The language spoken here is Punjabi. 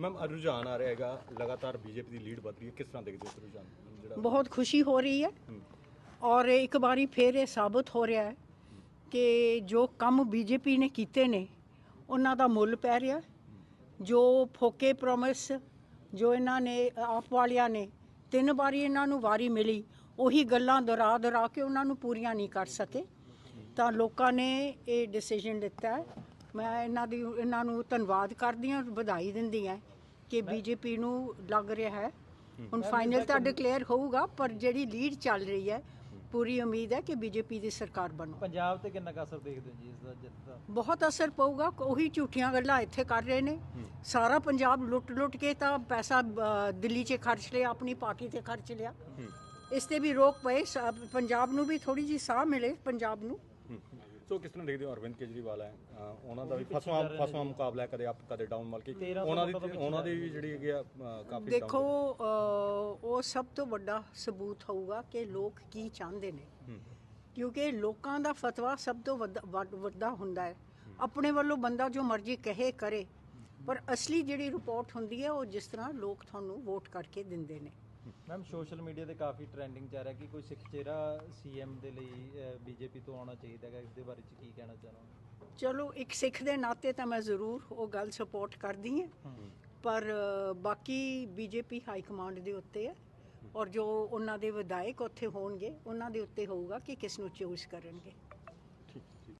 ਮੈਮ ਰੁਝਾਨ ਆ ਰਿਹਾ ਹੈਗਾ। ਲਗਾਤਾਰ ਬੀਜੇਪੀ ਦੀ ਲੀਡ ਵੱਧ ਰਹੀ ਹੈ। ਕਿਸ ਤਰ੍ਹਾਂ ਦੇਖਦੇ ਹੋ ਇਸ ਰੁਝਾਨ ਨੂੰ? ਜਿਹੜਾ ਬਹੁਤ ਖੁਸ਼ੀ ਹੋ ਰਹੀ ਹੈ। ਔਰ ਇੱਕ ਵਾਰੀ ਫਿਰ ਇਹ ਸਾਬਤ ਹੋ ਰਿਹਾ ਹੈ ਕਿ ਜੋ ਕੰਮ ਬੀਜੇਪੀ ਨੇ ਕੀਤੇ ਨੇ ਉਹਨਾਂ ਦਾ ਮੁੱਲ ਪੈ ਰਿਹਾ। ਜੋ ਫੋਕੇ ਪ੍ਰੋਮਿਸ ਜੋ ਇਹਨਾਂ ਨੇ ਆਪ ਵਾਲਿਆਂ ਨੇ ਤਿੰਨ ਵਾਰੀ ਇਹਨਾਂ ਨੂੰ ਵਾਰੀ ਮਿਲੀ ਉਹੀ ਗੱਲਾਂ ਦੁਹਰਾ ਦੁਹਰਾ ਕੇ ਉਹਨਾਂ ਨੂੰ ਪੂਰੀਆਂ ਨਹੀਂ ਕਰ ਸਕੇ। ਤਾਂ ਲੋਕਾਂ ਨੇ ਇਹ ਡਿਸੀਜਨ ਲਿੱਤਾ ਹੈ। ਮੈਂ ਇਹਨਾਂ ਦੀ ਇਹਨਾਂ ਨੂੰ ਧੰਨਵਾਦ ਕਰਦੀ ਹਾਂ ਵਧਾਈ ਦਿੰਦੀ ਹਾਂ ਕਿ ਬੀਜੇਪੀ ਨੂੰ ਲੱਗ ਰਿਹਾ ਹੈ। ਹੁਣ ਫਾਈਨਲ ਤਾਂ ਡਿਕਲੇਅਰ ਹੋਊਗਾ ਪਰ ਜਿਹੜੀ ਲੀਡ ਚੱਲ ਰਹੀ ਹੈ ਪੂਰੀ ਉਮੀਦ ਹੈ ਕਿ ਬੀਜੇਪੀ ਦੀ ਸਰਕਾਰ ਬਣੂ। ਪੰਜਾਬ ਤੇ ਕਿੰਨਾ ਅਸਰ ਦੇਖਦੇ ਹੋ ਜੀ ਇਸ ਦਾ ਜਿੱਤ ਦਾ? ਬਹੁਤ ਅਸਰ ਪਊਗਾ ਉਹੀ ਝੂਠੀਆਂ ਗੱਲਾਂ ਇੱਥੇ ਕਰ ਰਹੇ ਨੇ। ਸਾਰਾ ਪੰਜਾਬ ਲੁੱਟ ਲੁੱਟ ਕੇ ਤਾਂ ਪੈਸਾ ਦਿੱਲੀ 'ਚ ਖਰਚ ਲਿਆ ਆਪਣੀ ਪਾਰਟੀ ਤੇ ਖਰਚ ਲਿਆ। ਇਸ ਤੇ ਵੀ ਰੋਕ ਪਏ ਪੰਜਾਬ ਨੂੰ ਵੀ ਥੋੜੀ ਜੀ ਸਾਹ ਮਿਲੇ ਪੰਜਾਬ ਨੂੰ। ਸੋ ਕਿਸ ਤਰ੍ਹਾਂ ਦੇਖਦੇ ਹੋ ਅਰਵਿੰਦ ਕੇਜਰੀਵਾਲ ਹੈ? ਉਹਨਾਂ ਦਾ ਵੀ ਫਸਵਾ ਫਸਵਾ ਮੁਕਾਬਲਾ ਹੈ ਕਦੇ ਅਪ ਕਦੇ ਡਾਊਨ ਮਲ ਕੇ ਉਹਨਾਂ ਦੀ ਉਹਨਾਂ ਦੀ ਵੀ ਜਿਹੜੀ ਹੈਗੀ ਆ ਕਾਫੀ ਦੇਖੋ ਅ, ਉਹ ਸਭ ਤੋਂ ਵੱਡਾ ਸਬੂਤ ਹੋਊਗਾ ਕਿ ਲੋਕ ਕੀ ਚਾਹੁੰਦੇ ਨੇ। ਹੂੰ। ਕਿਉਂਕਿ ਲੋਕਾਂ ਦਾ ਫਤਵਾ ਸਭ ਤੋਂ ਵੱਡਾ- ਵੱਡ- ਵੱਡਾ ਹੁੰਦਾ ਹੈ। ਆਪਣੇ ਵੱਲੋਂ ਬੰਦਾ ਜੋ ਮਰਜ਼ੀ ਕਹੇ ਕਰੇ। ਪਰ ਅਸਲੀ ਜਿਹੜੀ ਰਿਪੋਰਟ ਹੁੰਦੀ ਹੈ ਉਹ ਜਿਸ ਤਰ੍ਹਾਂ ਲੋਕ ਤੁਹਾਨੂੰ ਵੋਟ ਕਰਕੇ ਦਿੰਦੇ ਨੇ। ਮੈਮ ਸੋਸ਼ਲ ਮੀਡੀਆ ਤੇ ਕਾਫੀ ਟ੍ਰੈਂਡਿੰਗ ਚੱਲ ਰਿਹਾ ਕਿ ਕੋਈ ਸਿੱਖ ਚਿਹਰਾ ਸੀਐਮ ਦੇ ਲਈ ਬੀਜੇਪੀ ਤੋਂ ਆਉਣਾ ਚਾਹੀਦਾ ਹੈ ਇਸ ਦੇ ਬਾਰੇ ਚ ਕੀ ਕਹਿਣਾ ਚਾਹੋ ਚਲੋ ਇੱਕ ਸਿੱਖ ਦੇ ਨਾਤੇ ਤਾਂ ਮੈਂ ਜ਼ਰੂਰ ਉਹ ਗੱਲ ਸਪੋਰਟ ਕਰਦੀ ਹਾਂ। ਪਰ ਬਾਕੀ ਬੀਜੇਪੀ ਹਾਈ ਕਮਾਂਡ ਦੇ ਉੱਤੇ ਹੈ ਔਰ ਜੋ ਉਹਨਾਂ ਦੇ ਵਿਧਾਇਕ ਉੱਥੇ ਹੋਣਗੇ ਉਹਨਾਂ ਦੇ ਉੱਤੇ ਹੋਊਗਾ ਕਿ ਕਿਸ ਨੂੰ ਚੂਜ਼ ਕਰਨਗੇ।